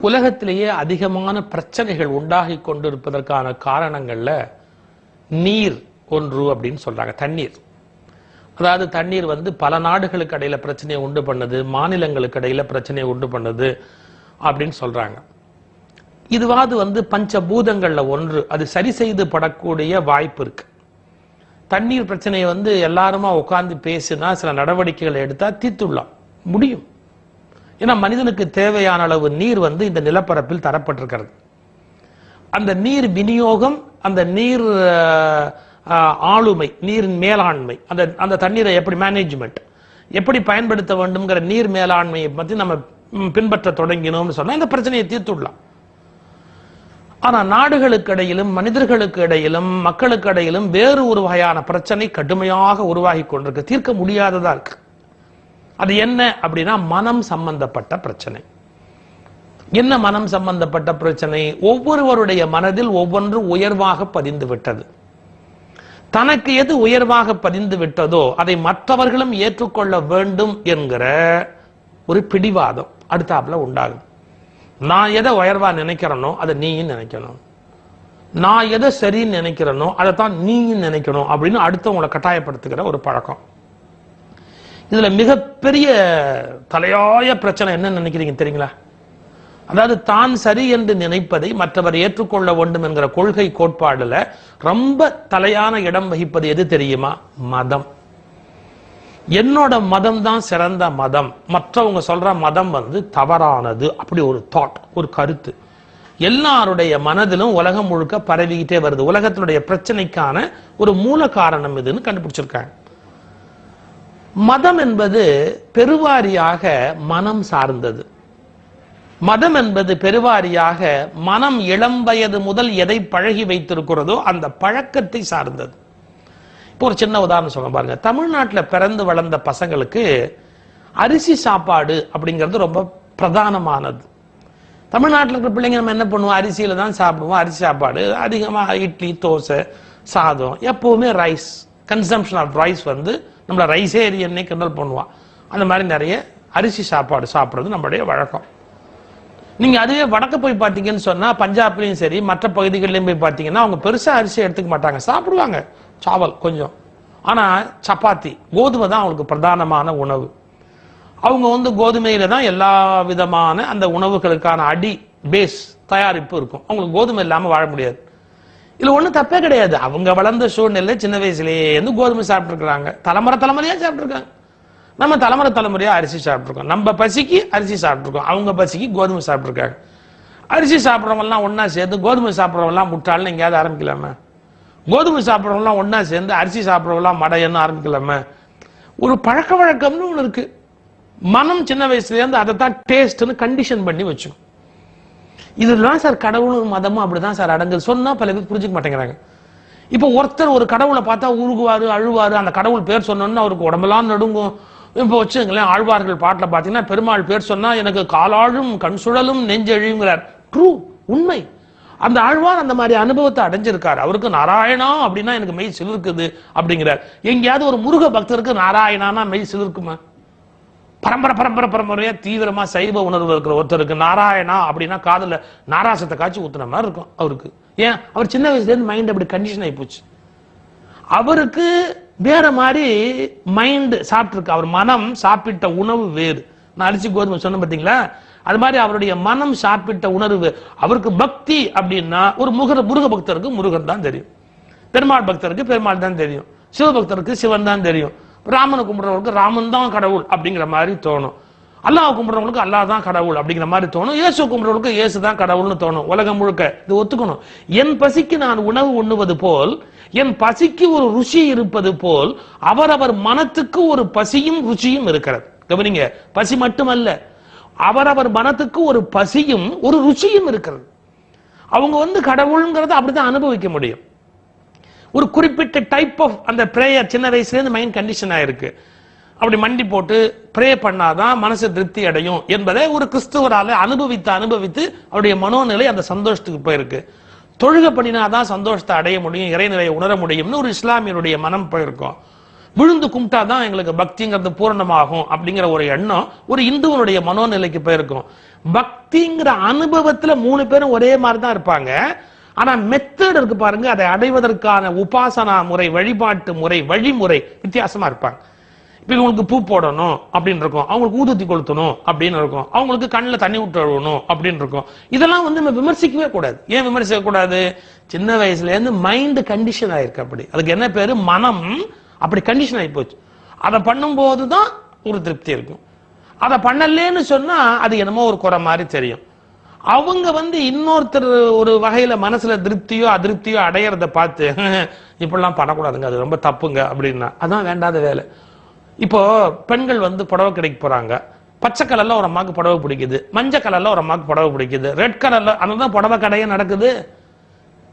உலகத்திலேயே அதிகமான பிரச்சனைகள் உண்டாகி கொண்டிருப்பதற்கான காரணங்கள்ல நீர் ஒன்று அப்படின்னு சொல்றாங்க தண்ணீர். அதாவது தண்ணீர் வந்து பல நாடுகளுக்கு இடையில பிரச்சனையை உண்டு பண்ணுது மாநிலங்களுக்கு இடையில பிரச்சனையை உண்டு பண்ணுது அப்படின்னு சொல்றாங்க. இதுவாது வந்து பஞ்சபூதங்கள்ல ஒன்று அது சரி செய்து படக்கூடிய வாய்ப்பு இருக்கு. தண்ணீர் பிரச்சனையை வந்து எல்லாருமா உட்கார்ந்து பேசினா சில நடவடிக்கைகளை எடுத்தா தீர்த்துடலாம். முடியும். ஏன்னா மனிதனுக்கு தேவையான அளவு நீர் வந்து இந்த நிலப்பரப்பில் தரப்பட்டிருக்கிறது. அந்த நீர் விநியோகம் அந்த நீர் ஆளுமை நீரின் மேலாண்மை அந்த அந்த தண்ணீரை எப்படி மேனேஜ்மெண்ட் எப்படி பயன்படுத்த வேண்டும்ங்கிற நீர் மேலாண்மையை பற்றி நம்ம பின்பற்ற தொடங்கினோம்னு சொன்னால் இந்த பிரச்சனையை தீர்த்துடலாம். ஆனால் நாடுகளுக்கு இடையிலும் மனிதர்களுக்கு இடையிலும் மக்களுக்கு இடையிலும் வேறு ஒரு வகையான பிரச்சனை கடுமையாக உருவாகி கொண்டிருக்கு. தீர்க்க முடியாததா இருக்கு. அது என்ன அப்படின்னா மனம் சம்பந்தப்பட்ட பிரச்சனை. என்ன மனம் சம்பந்தப்பட்ட பிரச்சனை? ஒவ்வொருவருடைய மனதில் ஒவ்வொன்று உயர்வாக பதிந்து விட்டது. தனக்கு எது உயர்வாக பதிந்து விட்டதோ அதை மற்றவர்களும் ஏற்றுக்கொள்ள வேண்டும் என்கிற ஒரு பிடிவாதம் அடுத்தாப்புல உண்டாகும் நான் எதை உயர்வா நினைக்கிறேனோ அதை நீயும் நினைக்கணும். நான் எதை சரின்னு நினைக்கிறேனோ அதை தான் நீயும் நினைக்கணும் அப்படின்னு அடுத்தவங்களை கட்டாயப்படுத்துகிற ஒரு பழக்கம். இதுல மிகப்பெரிய தலையாய பிரச்சனை என்னன்னு நினைக்கிறீங்க தெரியுங்களா? அதாவது தான் சரி என்று நினைப்பதை மற்றவர் ஏற்றுக்கொள்ள வேண்டும் என்கிற கொள்கை கோட்பாடுல ரொம்ப தலையான இடம் வகிப்பது எது தெரியுமா? மதம். என்னோட மதம் தான் சிறந்த மதம். மற்றவங்க சொல்ற மதம் வந்து தவறானது. அப்படி ஒரு தாட் ஒரு கருத்து. எல்லாருடைய மனதிலும் உலகம் முழுக்க பரவிக்கிட்டே வருது. உலகத்தினுடைய பிரச்சனைக்கான ஒரு மூல காரணம் இதுன்னு கண்டுபிடிச்சிருக்காங்க. மதம் என்பது பெருவாரியாக மனம் சார்ந்தது. மதம் என்பது பெருவாரியாக மனம் இளம் வயது முதல் எதை பழகி வைத்திருக்கிறதோ அந்த பழக்கத்தை சார்ந்தது. இப்போ ஒரு சின்ன உதாரணம் சொல்ல பாருங்க. தமிழ்நாட்டில் பிறந்து வளர்ந்த பசங்களுக்கு அரிசி சாப்பாடு அப்படிங்கிறது ரொம்ப பிரதானமானது. தமிழ்நாட்டில் இருக்கிற பிள்ளைங்க நம்ம என்ன பண்ணுவோம்? அரிசியில் தான் சாப்பிடுவோம். அரிசி சாப்பாடு அதிகமாக இட்லி தோசை சாதம் எப்பவுமே ரைஸ் கன்சம்ஷன் ஆஃப் ரைஸ் வந்து நம்மள ரைஸேரியன்னே கிண்டல் பண்ணுவான். அந்த மாதிரி நிறைய அரிசி சாப்பாடு சாப்பிட்றது நம்மளுடைய வழக்கம். நீங்கள் அதுவே வடக்க போய் பார்த்தீங்கன்னு சொன்னால் பஞ்சாப்லேயும் சரி மற்ற பகுதிகளிலையும் போய் பார்த்தீங்கன்னா அவங்க பெருசாக அரிசி எடுத்துக்க மாட்டாங்க. சாப்பிடுவாங்க. சாவல் கொஞ்சம். ஆனால் சப்பாத்தி கோதுமை தான் அவங்களுக்கு பிரதானமான உணவு. அவங்க வந்து கோதுமையில தான் எல்லா விதமான அந்த உணவுகளுக்கான அடி பேஸ் தயாரிப்பு இருக்கும். அவங்களுக்கு கோதுமை இல்லாமல் வாழ முடியாது. இதுல ஒண்ணும் தப்பே கிடையாது. அவங்க வளர்ந்த சூழ்நிலை சின்ன வயசுலயே இருந்து கோதுமை சாப்பிட்டுருக்காங்க தலைமுறை தலைமுறையா சாப்பிட்டுருக்காங்க. நம்ம தலைமுறை தலைமுறையா அரிசி சாப்பிட்டுருக்கோம். நம்ம பசிக்கு அரிசி சாப்பிட்டுருக்கோம். அவங்க பசிக்கு கோதுமை சாப்பிட்டுருக்காங்க. அரிசி சாப்பிட்றவங்கலாம் ஒன்னா சேர்ந்து கோதுமை சாப்பிட்றவங்கலாம் முட்டாள்னு எங்கேயாவது ஆரம்பிக்கலாமா? கோதுமை சாப்பிட்றவங்கலாம் ஒன்னா சேர்ந்து அரிசி சாப்பிட்றவங்களாம் மடையன்னு ஆரம்பிக்கலாமா? ஒரு பழக்க வழக்கம்னு ஒன்று இருக்கு. மனம் சின்ன வயசுலேருந்து அதை தான் டேஸ்ட்னு கண்டிஷன் பண்ணி வச்சுக்கும் இதுதான் சார் கடவுளும் மதமும் அப்படிதான் சார் அடங்குது. சொன்னா பல பேர் புரிஞ்சுக்க மாட்டேங்கிறாங்க. இப்போ ஒருத்தர் ஒரு கடவுளை பார்த்தா உருகுவாரு அழுவாரு அந்த கடவுள் பேர் சொன்னோம்னா அவருக்கு உடம்பெல்லாம் நடுங்கும். இப்போ வச்சுங்களேன் ஆழ்வார்கள் பாட்டில் பார்த்தீங்கன்னா பெருமாள் பேர் சொன்னா எனக்கு காலாழும் கண் சுழலும் நெஞ்செழியுங்கிறார் ட்ரூ உண்மை. அந்த ஆழ்வார் அந்த மாதிரி அனுபவத்தை அடைஞ்சிருக்காரு. அவருக்கு நாராயணா அப்படின்னா எனக்கு மெய் சிலிருக்குது அப்படிங்கிறார். எங்கேயாவது ஒரு முருக பக்தருக்கு நாராயணானா மெய் சிலிருக்குமா? பரம்பரை பரம்பரை பரம்பரையா தீவிரமா சைவ உணர்வு இருக்கிற ஒருத்தருக்கு நாராயணா அப்படின்னா காதல நாராசத்தை காய்ச்சி ஊத்துன மாதிரி இருக்கும் அவருக்கு. ஏன்? அவர் சின்ன வயசுல இருந்து மைண்ட் அப்படி கண்டிஷன் ஆகி போச்சு. அவருக்கு வேற மாதிரி மைண்ட் சாப்பிட்டுருக்கு. அவர் மனம் சாப்பிட்ட உணவு வேறு. நான் அரிசி கோதுமை சொன்னேன் பார்த்தீங்களா? அது மாதிரி அவருடைய மனம் சாப்பிட்ட உணர்வு அவருக்கு பக்தி அப்படின்னா ஒரு முக முருக பக்தருக்கு முருகன் தான் தெரியும். பெருமாள் பக்தருக்கு பெருமாள் தான் தெரியும். சிவபக்தருக்கு சிவன் தான் தெரியும். ராமனை கும்பிட்றவங்களுக்கு ராமன் தான் கடவுள் அப்படிங்கிற மாதிரி தோணும். அல்லாஹ் கும்பிட்றவங்களுக்கு அல்லாஹ் தான் கடவுள் அப்படிங்கிற மாதிரி தோணும். இயேசு கும்பிட்றவங்களுக்கு இயேசு தான் கடவுள்னு தோணும். உலகம் முழுக்க இது ஒத்துக்கணும். என் பசிக்கு நான் உணவு உண்ணுவது போல் என் பசிக்கு ஒரு ருசி இருப்பது போல் அவரவர் மனத்துக்கு ஒரு பசியும் ருச்சியும் இருக்கிறது. கவனிங்க பசி மட்டுமல்ல அவரவர் மனத்துக்கு ஒரு பசியும் ஒரு ருச்சியும் இருக்கிறது. அவங்க வந்து கடவுள்ங்கிறத அப்படிதான் அனுபவிக்க முடியும். ஒரு குறிப்பிட்ட டைப் ஆஃப் அந்த ப்ரேயர் சின்ன வயசுலேருந்து மைண்ட் கண்டிஷன் ஆயிருக்கு. அப்படி மண்டி போட்டு ப்ரே பண்ணாதான் மனசு திருப்தி அடையும் என்பதை ஒரு கிறிஸ்துவரால் அனுபவித்து அனுபவித்து அவருடைய மனோநிலை அந்த சந்தோஷத்துக்கு போயிருக்கு. தொழுகை பண்ணினாதான் சந்தோஷத்தை அடைய முடியும் இறைநிலையை உணர முடியும்னு ஒரு இஸ்லாமியருடைய மனம் போயிருக்கும். விழுந்து கும்பிட்டா தான் எங்களுக்கு பக்திங்கிறது பூரணமாகும் அப்படிங்கிற ஒரு எண்ணம் ஒரு இந்துவனுடைய மனோநிலைக்கு போயிருக்கும். பக்திங்கிற அனுபவத்துல மூணு பேரும் ஒரே மாதிரி தான் இருப்பாங்க. ஆனா மெத்தட் இருக்கு பாருங்க அதை அடைவதற்கான உபாசனா முறை வழிபாட்டு முறை வழிமுறை வித்தியாசமா இருப்பாங்க. இப்ப இவங்களுக்கு பூ போடணும் அப்படின்னு இருக்கும். அவங்களுக்கு ஊதுத்தி கொளுத்தணும் அப்படின்னு இருக்கும். அவங்களுக்கு கண்ணில் தண்ணி விட்டு அழுவணும் அப்படின்னு இருக்கும். இதெல்லாம் வந்து நம்ம விமர்சிக்கவே கூடாது. ஏன் விமர்சிக்க கூடாது? சின்ன வயசுல இருந்து மைண்ட் கண்டிஷன் ஆயிருக்கு அப்படி. அதுக்கு என்ன பேரு? மனம் அப்படி கண்டிஷன் ஆகி போச்சு. அதை பண்ணும்போது தான் ஒரு திருப்தி இருக்கும். அதை பண்ணலேன்னு சொன்னா அது என்னமோ ஒரு குறை மாதிரி தெரியும். அவங்க வந்து இன்னொருத்தர் ஒரு வகையில மனசுல திருப்தியோ அதிருப்தியோ அடையறத பார்த்து இப்படிலாம் பண்ணக்கூடாதுங்க அது ரொம்ப தப்புங்க அப்படின்னா. அதான் வேண்டாத வேலை. இப்போ பெண்கள் வந்து புடவை கிடைக்க போறாங்க. பச்சை கலர்ல ஒரு அம்மாக்கு புடவை பிடிக்குது. மஞ்சள் கலர்ல ஒரு அம்மாவுக்கு புடவை பிடிக்குது. ரெட் கலர்ல அதான் புடவை கடையே நடக்குது.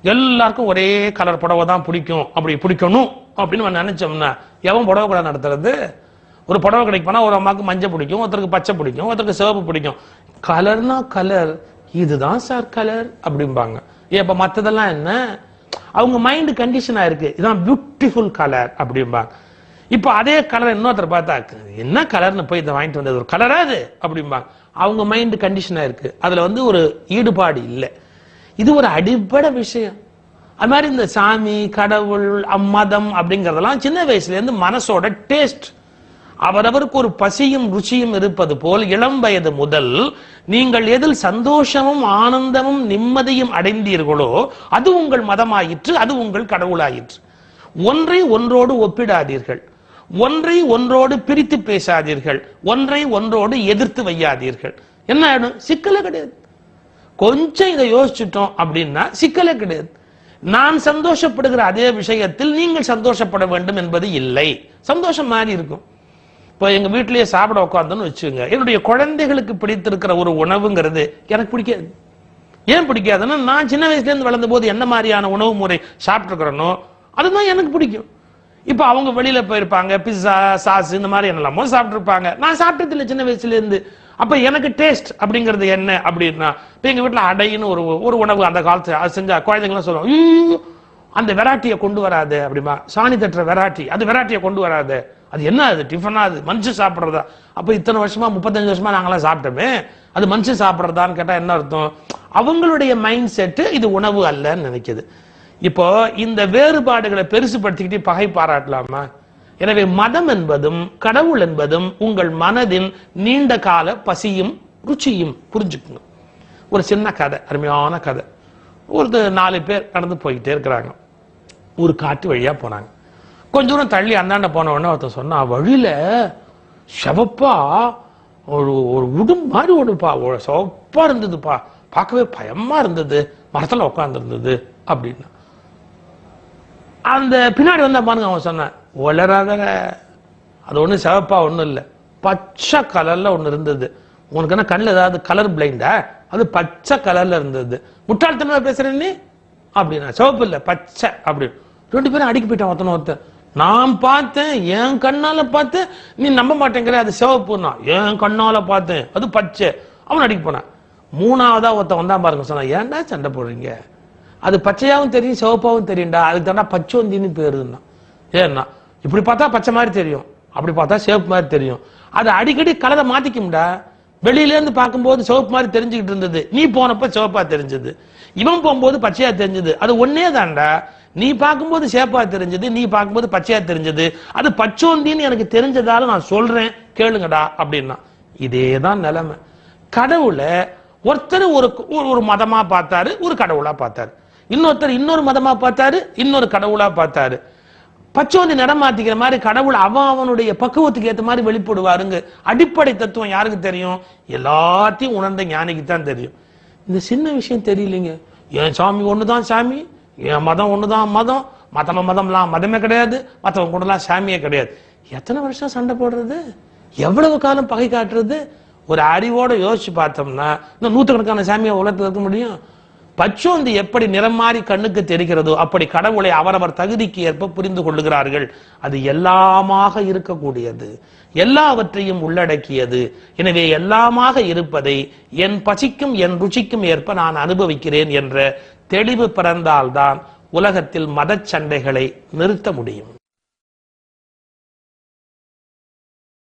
எல்லாருக்கும் ஒரே கலர் புடவை தான் பிடிக்கும். அப்படி பிடிக்கணும் அப்படின்னு நம்ம நினைச்சோம்னா எவன் புடவை கடை நடத்துறது? ஒரு புடவை கடைக்கு போனா ஒரு அம்மாவுக்கு மஞ்சள் பிடிக்கும் ஒருத்தருக்கு பச்சை பிடிக்கும் ஒருத்தருக்கு சிவப்பு பிடிக்கும். கலர்னா கலர் இதுதான் சார் கலர் அப்படிம்பாங்க. ஏன் இப்ப மத்ததெல்லாம் என்ன? அவங்க மைண்ட் கண்டிஷன் ஆயிருக்கு இதான் பியூட்டிஃபுல் கலர் அப்படிம்பாங்க. இப்போ அதே கலர் இன்னொருத்தர் பார்த்தா என்ன கலர்னு போய் இதை வாங்கிட்டு வந்தது? ஒரு கலரா அது? அப்படிம்பாங்க. அவங்க மைண்ட் கண்டிஷன் ஆயிருக்கு அதுல வந்து ஒரு ஈடுபாடு இல்லை. இது ஒரு அடிப்படை விஷயம். அது மாதிரி இந்த சாமி கடவுள் அம்மதம் அப்படிங்கறதெல்லாம் சின்ன வயசுல இருந்து மனசோட டேஸ்ட் அவரவருக்கு ஒரு பசியும் ருச்சியும் இருப்பது போல் இளம் வயது முதல் நீங்கள் எதில் சந்தோஷமும் ஆனந்தமும் நிம்மதியும் அடைந்தீர்களோ அது உங்கள் மதமாயிற்று அது உங்கள் கடவுளாயிற்று. ஒன்றை ஒன்றோடு ஒப்பிடாதீர்கள். ஒன்றை ஒன்றோடு பிரித்து பேசாதீர்கள். ஒன்றை ஒன்றோடு எதிர்த்து வையாதீர்கள். என்ன ஆயிடும்? சிக்கல கிடையாது. கொஞ்சம் இதை யோசிச்சுட்டோம் அப்படின்னா சிக்கலே கிடையாது. நான் சந்தோஷப்படுகிற அதே விஷயத்தில் நீங்கள் சந்தோஷப்பட வேண்டும் என்பது இல்லை. சந்தோஷம் மாறி இருக்கும். இப்போ எங்கள் வீட்டிலேயே சாப்பிட உட்காந்தோன்னு வச்சுக்கோங்க. என்னுடைய குழந்தைகளுக்கு பிடித்திருக்கிற ஒரு உணவுங்கிறது எனக்கு பிடிக்காது. ஏன் பிடிக்காதுன்னா நான் சின்ன வயசுலேருந்து வளர்ந்த போது என்ன மாதிரியான உணவு முறை சாப்பிட்டுருக்கிறனோ அதுதான் எனக்கு பிடிக்கும். இப்போ அவங்க வெளியில் போயிருப்பாங்க பிஸ்ஸா சாஸ் இந்த மாதிரி என்னெல்லாமோ சாப்பிட்ருப்பாங்க நான் சாப்பிட்டது இல்லை சின்ன வயசுலேருந்து அப்போ எனக்கு டேஸ்ட் அப்படிங்கிறது என்ன அப்படின்னா இப்போ எங்கள் வீட்டில் அடைன்னு ஒரு ஒரு உணவு அந்த காலத்து அது செஞ்சா குழந்தைங்களாம் சொல்லுவோம் "ஐயோ, அந்த வெராட்டியை கொண்டு வராது அப்படிமா சாணி தட்டுற வெராட்டி அது வெராட்டியை கொண்டு வராது. அது என்ன அது டிஃபனா அது மனுஷன் சாப்பிட்றதா? அப்போ இத்தனை வருஷமா முப்பத்தஞ்சு வருஷமா நாங்களாம் சாப்பிட்டோமே. அது மனுஷன் சாப்பிட்றதான்னு கேட்டால் என்ன அர்த்தம்? அவங்களுடைய மைண்ட் செட்டு இது உணவு அல்லன்னு நினைக்குது. இப்போ இந்த வேறுபாடுகளை பெருசுபடுத்திக்கிட்டு பகை பாராட்டலாமா? எனவே மதம் என்பதும் கடவுள் என்பதும் உங்கள் மனதின் நீண்ட கால பசியும் ருச்சியும் புரிஞ்சுக்குங்க ஒரு சின்ன கதை அருமையான கதை. ஒரு நாலு பேர் நடந்து போய்கிட்டே இருக்கிறாங்க. ஒரு காட்டு வழியாக போனாங்க. கொஞ்ச தூரம் தள்ளி அந்தாண்ட போன உடனே ஒருத்தன் சொன்னா வழியில செவப்பா ஒரு ஒரு உடும் மாதிரி ஒன்றுப்பா ஒரு சிவப்பா இருந்ததுப்பா பார்க்கவே பயமா இருந்தது மரத்துல உட்காந்துருந்தது அப்படின்னா. அந்த பின்னாடி வந்தா பாருங்க அவன் சொன்னான் ஒளராதர அது ஒன்றும் சிவப்பா ஒண்ணும் இல்லை பச்சை கலர்ல ஒண்ணு இருந்தது. உனக்கு என்ன கண்ணில் ஏதாவது கலர் பிளைண்டா அது பச்சை கலர்ல இருந்தது. முட்டாள்தனமா பேசுற நீ? அப்படின்னா சிவப்பு இல்லை பச்சை அப்படின்னு. ரெண்டு பேரும் அடிக்க போயிட்டான் ஒருத்தன ஒருத்தன். நான் பார்த்தேன் என் கண்ணால பார்த்தேன். நீ நம்ப மாட்டேங்கிற அது சிவப்புன்னா. என் கண்ணால பார்த்தேன் அது பச்சை. அவன் அடிக்க போனான். மூணாவதா ஒருத்தன் வந்தா பாருங்க சொன்னா ஏன்டா சண்டை போடுறீங்க? அது பச்சையாவும் தெரியும் சிவப்பாவும் தெரியும்டா. அதுக்கு தாண்டா பச்சோந்தின்னு பேருன்னா ஏன்னா இப்படி பார்த்தா பச்சை மாதிரி தெரியும். அப்படி பார்த்தா சிவப்பு மாதிரி தெரியும். அது அடிக்கடி கலரை மாத்திக்கும்டா. வெளியிலேருந்து பார்க்கும்போது சிவப்பு மாதிரி தெரிஞ்சுக்கிட்டு இருந்தது. நீ போனப்ப சிவப்பா தெரிஞ்சது. இவன் போகும்போது பச்சையா தெரிஞ்சது. அது ஒன்னே தான்டா. நீ பார்க்கும்போது சேப்பா தெரிஞ்சது நீ பார்க்கும்போது பச்சையா தெரிஞ்சது. அது பச்சோந்தின்னு எனக்கு தெரிஞ்சதால நான் சொல்றேன். கேளுங்கடா அப்படின்னா. இதேதான் நிலைமை. கடவுளை ஒருத்தர் ஒரு ஒரு- ஒரு மதமா பார்த்தாரு ஒரு கடவுளா பார்த்தாரு. இன்னொருத்தர் இன்னொரு மதமா பார்த்தாரு இன்னொரு கடவுளா பார்த்தாரு. பச்சோந்தி நிறம் மாத்திக்கிற மாதிரி கடவுள் அவன் அவனுடைய பக்குவத்துக்கு ஏற்ற மாதிரி வெளிப்படுவாருங்க. அடிப்படை தத்துவம் யாருக்கு தெரியும்? எல்லாத்தையும் உணர்ந்த ஞானிக்கு தான் தெரியும். இந்த சின்ன விஷயம் தெரியலைங்க. என் சாமி ஒண்ணுதான் சாமி? என் மதம் ஒண்ணுதான் மதம். மதம மதம்லாம் மதமே கிடையாது. மற்றவங்க கூடலாம் சாமியே கிடையாது. எத்தனை வருஷம் சண்டை போடுறது? எவ்வளவு காலம் பகை காட்டுறது? ஒரு அறிவோடு யோசிச்சு பார்த்தோம்னா இன்னும் நூற்றுக்கணக்கான சாமியை உலகத்தில் இருக்க முடியும். பச்சோந்தி எப்படி நிறம் மாறி கண்ணுக்கு தெரிகிறதோ அப்படி கடவுளை அவரவர் தகுதிக்கு ஏற்ப புரிந்து கொள்ளுகிறார்கள். அது எல்லாமாக இருக்கக்கூடியது. எல்லாவற்றையும் உள்ளடக்கியது. எனவே எல்லாமாக இருப்பதை என் பசிக்கும் என் ருச்சிக்கும் ஏற்ப நான் அனுபவிக்கிறேன் என்ற தெளிவு பிறந்தால்தான் உலகத்தில் மதச் சண்டைகளை நிறுத்த முடியும்.